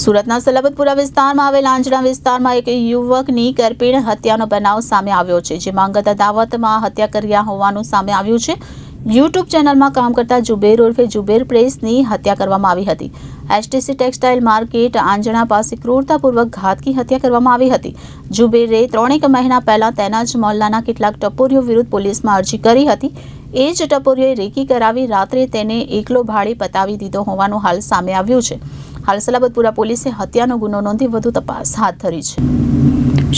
સુરતના સલાબતપુરા વિસ્તારમાં આવેલ આંજણા વિસ્તારમાં એક યુવકની કરપીણ હત્યાનો બનાવ સામે આવ્યો છે જેમાં અંગત દાવતમાં હત્યા કર્યા હોવાનું સામે આવ્યું છે. યુટ્યુબ ચેનલમાં કામ કરતા જુબેર ઉર્ફે જુબેર પ્રેસની હત્યા કરવામાં આવી હતી. એસટીસી ટેક્સટાઇલ માર્કેટ આંજણા પાસે ક્રૂરતાપૂર્વક ઘાતકી હત્યા કરવામાં આવી હતી. જુબેરે ત્રણેક મહિના પહેલાં તેના જ મોહલ્લાના કેટલાક ટપોરીઓ વિરુદ્ધ પોલીસમાં અરજી કરી હતી. એ જ ટપોરીઓએ રેકી કરાવી રાત્રે તેને એકલો ભાડે પતાવી દીધો હોવાનું હાલ સામે આવ્યું છે. હાલ સલાબતપુરા પોલીસે હત્યાનો ગુનો નોંધી વધુ તપાસ હાથ ધરી છે.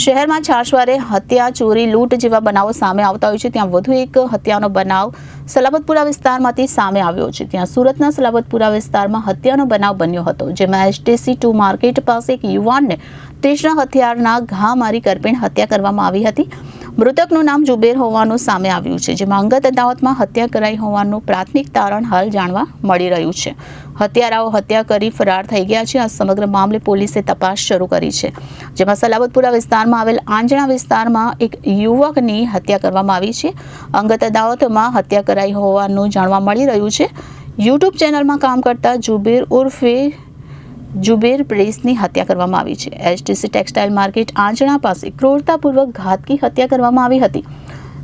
શહેરમાં છાશવારે હત્યા, ચોરી, લૂંટ જેવા બનાવો સામે આવતા હોય છે. ત્યાં વધુ એક હત્યાનો બનાવ સલાબતપુરા વિસ્તારમાંથી સામે આવ્યો છે. ત્યાં સુરતના સલાબતપુરા વિસ્તારમાં હત્યાનો બનાવ બન્યો હતો, જેમાં એસટીસી ટુ માર્કેટ પાસે એક યુવાનને તીક્ષ્ણ હથિયારના ઘા મારી કરપીણ હત્યા કરવામાં આવી હતી. મૃતકનું નામ જુબેર હોવાનું સામે આવ્યું છે, જેમાં અંગત અદાવતમાં હત્યા કરાઈ હોવાનું પ્રાથમિક તારણ હાલ જાણવા મળી રહ્યું છે. હત્યારાઓ હત્યા કરી ફરાર થઈ ગયા છે. આ સમગ્ર મામલે પોલીસે તપાસ શરૂ કરી છે. જેમાં સલાબતપુરા વિસ્તારમાં આવેલ આંજણા વિસ્તારમાં એક યુવકની હત્યા કરવામાં આવી છે. અંગત અદાવતમાં હત્યા કરાઈ હોવાનું જાણવા મળી રહ્યું છે. યુટ્યુબ ચેનલમાં કામ કરતા જુબેર ઉર્ફે જુબેર પ્રેસની હત્યા કરવામાં આવી છે. એચટીસી ટેક્સટાઇલ માર્કેટ આંચણા પાસે ક્રૂરતાપૂર્વક ઘાતકી હત્યા કરવામાં આવી હતી.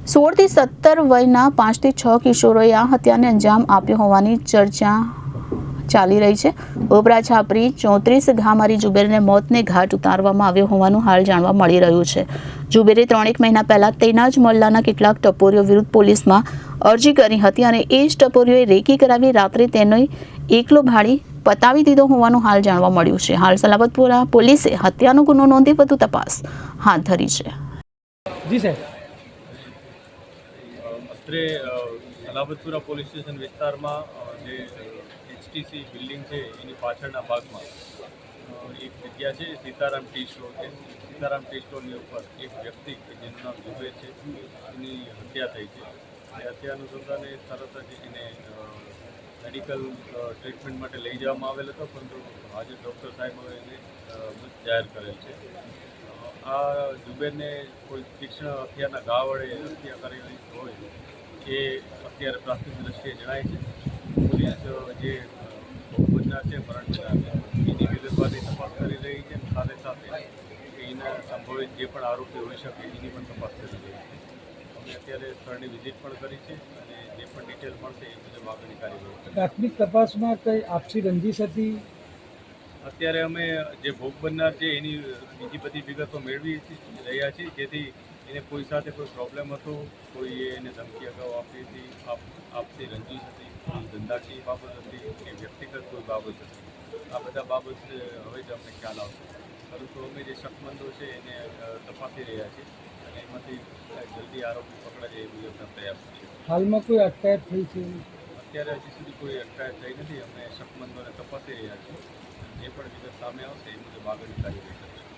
સોળથી સત્તર વયના પાંચથી છ કિશોરોએ આ હત્યાને અંજામ આપ્યો હોવાની ચર્ચા ચાલી રહી છે. ઓબરા છાપરી ચોત્રીસ ઘા મારી જુબેરને મોતને ઘાટ ઉતારવામાં આવ્યો હોવાનું હાલ જાણવા મળી રહ્યું છે. જુબેરે ત્રણેક મહિના પહેલાં તેના જ મોહલ્લાના કેટલાક ટપોરીઓ વિરુદ્ધ પોલીસમાં અરજી કરી હતી અને એ જ ટપોરીઓએ રેકી કરાવી રાત્રે તેને એકલો ભાડી પતાવી દીધો હોવાનું હાલ જાણવા મળ્યું છે. હાલ સલાબતપુરા પોલીસે હત્યાનો ગુનો નોંધી વધુ તપાસ હાથ ધરી છે. જી સાહેબ. અત્રે સલાબતપુરા પોલીસ સ્ટેશન વિસ્તારમાં જે એચટીસી બિલ્ડિંગ છે એની પાછળના ભાગમાં એક જગ્યા છે સીતારામ ટી સ્ટોર છે. સીતારામ ટી સ્ટોરની ઉપર એક વ્યક્તિ કે જેનું નામ જુબેર છે એની હત્યા થઈ છે. એ હત્યા અનુસંધાને તરત જ એને મેડિકલ ટ્રીટમેન્ટ માટે લઈ જવામાં આવેલ હતો, પરંતુ આજે ડૉક્ટર સાહેબોએ એને જાહેર કરેલ છે. આ જુબેરને કોઈ તીક્ષ્ણ હથિયારના ઘા વડે હત્યા કરેલી હોય એ અત્યારે પ્રાથમિક દ્રષ્ટિએ જણાય છે. પોલીસ જે ભોગબજના છે મરણજના એની વિગતવારની તપાસ કરી રહી છે સાથે સાથે એના સંભવિત જે પણ આરોપી હોઈ શકે, એની પણ તપાસ કરી રહી છે. અમે અત્યારે સ્થળની વિઝિટ પણ કરી છે અને જે પણ ડિટેલ મળશે એ મુજબ આગળની કાર્યવાહી પ્રાથમિક તપાસમાં કઈ આપસી રંજીશ હતી? અત્યારે અમે જે ભોગ બનનાર છે એની બીજી બધી વિગતો મેળવી રહ્યા છીએ. જેથી એને કોઈ સાથે કોઈ પ્રોબ્લેમ હતો કોઈએ એને ધમકી અગાઉ આપી હતી આપ આપતી રંજીશ હતી ધંધાકીય બાબત હતી કે વ્યક્તિગત કોઈ બાબત હતી. આ બધા બાબત હવે જ અમને ખ્યાલ આવશે. પરંતુ અમે જે શકમંદો છે એને તપાસી રહ્યા છીએ. એમાંથી જલ્દી આરોપી પકડાય એ મુજબના પ્રયાસ છે. હાલમાં કોઈ અટકાયત થઈ છે અત્યારે હજી સુધી કોઈ અટકાયત થઈ નથી. અમે શકમંદોને તપાસી રહ્યા છીએ. જે પણ વિગત સામે આવશે એ મુજબ આગળની કાર્યવાહી કરીશું.